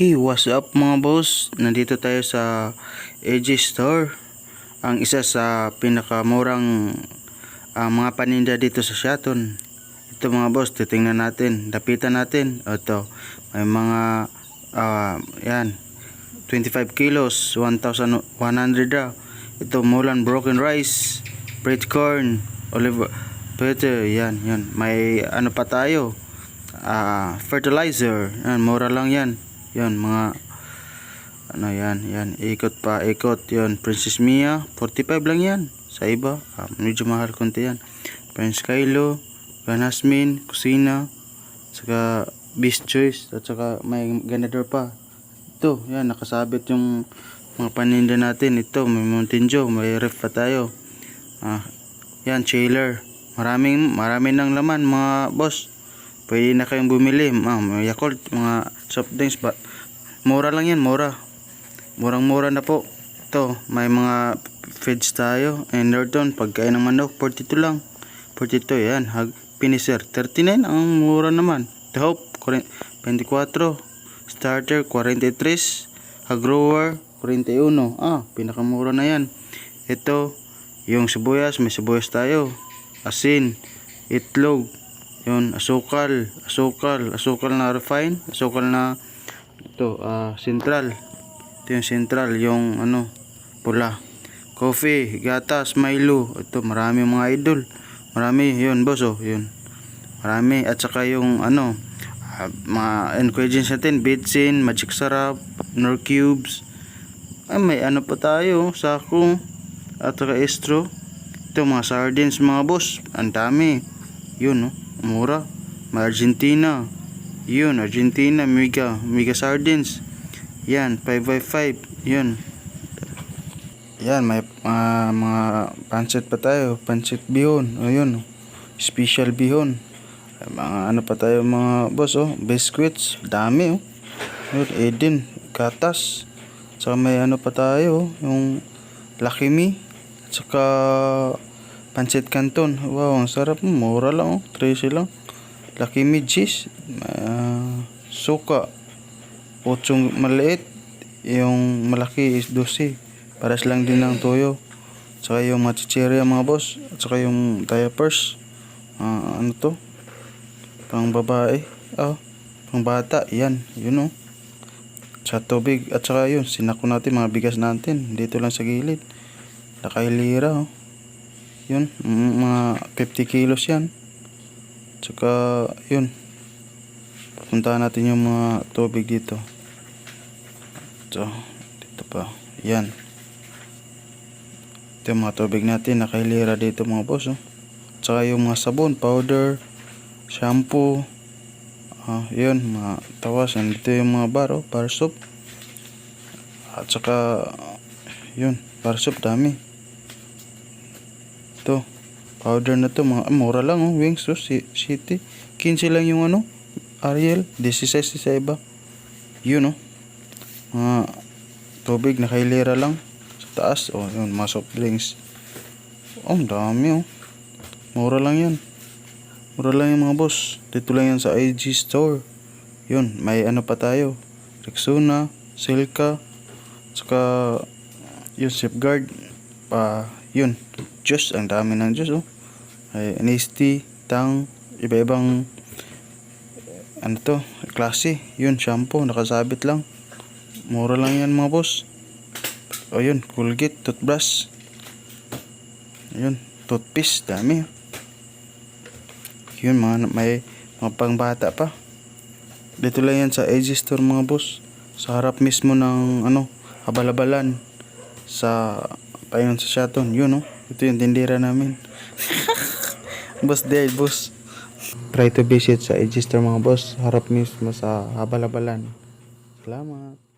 Hey, what's up mga boss? Nandito tayo sa AG Store. Ang isa sa pinakamurang ah, mga paninda dito sa Shaton. Ito mga boss, titingnan natin. Dapitan natin. Ito, may mga, ah, yan, 25 kilos, 1,100 daw. Ito, Mulan Broken Rice, Bread Corn, Olive, Pwede, yan, yan. May ano pa tayo, ah, fertilizer. Yan, mura lang yan. Yan, mga ano yan, yan. Ikot pa, ikot. Yan, Princess Mia, 45 lang yan. Sa iba, ah, medyo mahal konti yan. Prince Kylo, Ganasmin, Kusina, saka Beast Choice, at saka may ganador pa. Ito, yan, nakasabit yung mga paninda natin. Ito, may Mountain Dew, may ref pa tayo. Ah, yan, chiller. Maraming, marami ng laman mga boss. Pwede na kayong bumili. May Yakult, mga soft drinks ba. Mura lang yan, mura. Murang-mura na po. Ito, may mga feeds tayo. And Norton, pagkain ng manok, 42 lang. 42, yan. Hag, finisher, 39. Ang mura naman. The Hope, 24. Starter, 43. Hag grower, 41. Ah, pinakamura na yan. Ito, yung sibuyas, may sibuyas tayo. Asin, itlog, yun, asukal, asukal, asukal na refine, asukal na ito, ah, central. Ito yung central, yung ano, pula. Coffee, gatas, Milo. Ito, marami mga idol. Marami, yun, boss, oh, yun. Marami. At saka yung, ano, ah, mga ingredients natin, bitsin, magic sarap, nor cubes. Ay, may ano pa tayo, sako. At saka estro. Ito, mga sardines, mga boss. Ang dami. Yun, no? Mura. May Argentina. Yun, Argentina, mega, mega sardines. Yan, 555. Yun. Yan, may ah, mga pancit pa tayo. Pancit bihon. O yun, special bihon. Mga ano pa tayo mga boss, oh. Biscuits. Dami, oh. Yun, Eden. Gatas. Saka may ano pa tayo, oh. Yung Lucky Me. Saka pancit canton. Wow, ang sarap. Mura lang, oh. 13 lang. Lucky Me cheese. ah, suka. Otsong maliit. Yung malaki is 12. Paras lang din ng toyo. Saka yung mga chichirya mga boss. At saka yung diapers. Ah, ano to? Pang babae. Oh, pang bata. Yan. Yun oh. Sa tubig. At saka yun. Sinako natin mga bigas natin. Dito lang sa gilid. Nakailira oh. Yun. Mga 50 kilos yan. Tsaka yun. Pupuntahan natin yung mga tubig dito. So, dito pa. Yan. Ito yung mga tubig natin. Nakahilira dito mga boss. Oh. Tsaka yung mga sabon, powder, shampoo. Ah, yun, mga tawas. Dito yung mga bar, oh, bar soap. At saka, yun, bar soap dami. Ito, powder na to. Mga, ah, mura lang, oh. Wings, oh, si, city. 15 lang yung ano, Ariel. 16 sa iba. Yun, oh. Mga tubig, nakailira lang sa taas. Oh, yun, mga soft drinks. Oh, dami oh. Mura lang yan. Mura lang yung mga boss. Dito lang yan sa IG store. Yun, may ano pa tayo. Rexona, Silka, saka yung safeguard. Pa, yun. Juice, ang dami ng juice oh. Ay, Nesty, Tang, iba-ibang ano to, klase. Yun, shampoo, nakasabit lang. Mura lang yan mga boss. O yun, Colgate, toothbrush. Ayun, toothpaste, dami. Yun, mga, may mga pangbata pa. Dito lang yan sa AG Store mga boss. Sa harap mismo ng ano, habalabalan. Sa payon sa Shaton. Yun oh. Ito yung tindira namin. boss there, boss. Try to visit sa Store mga boss. Harap mismo sa habalabalan. Salamat.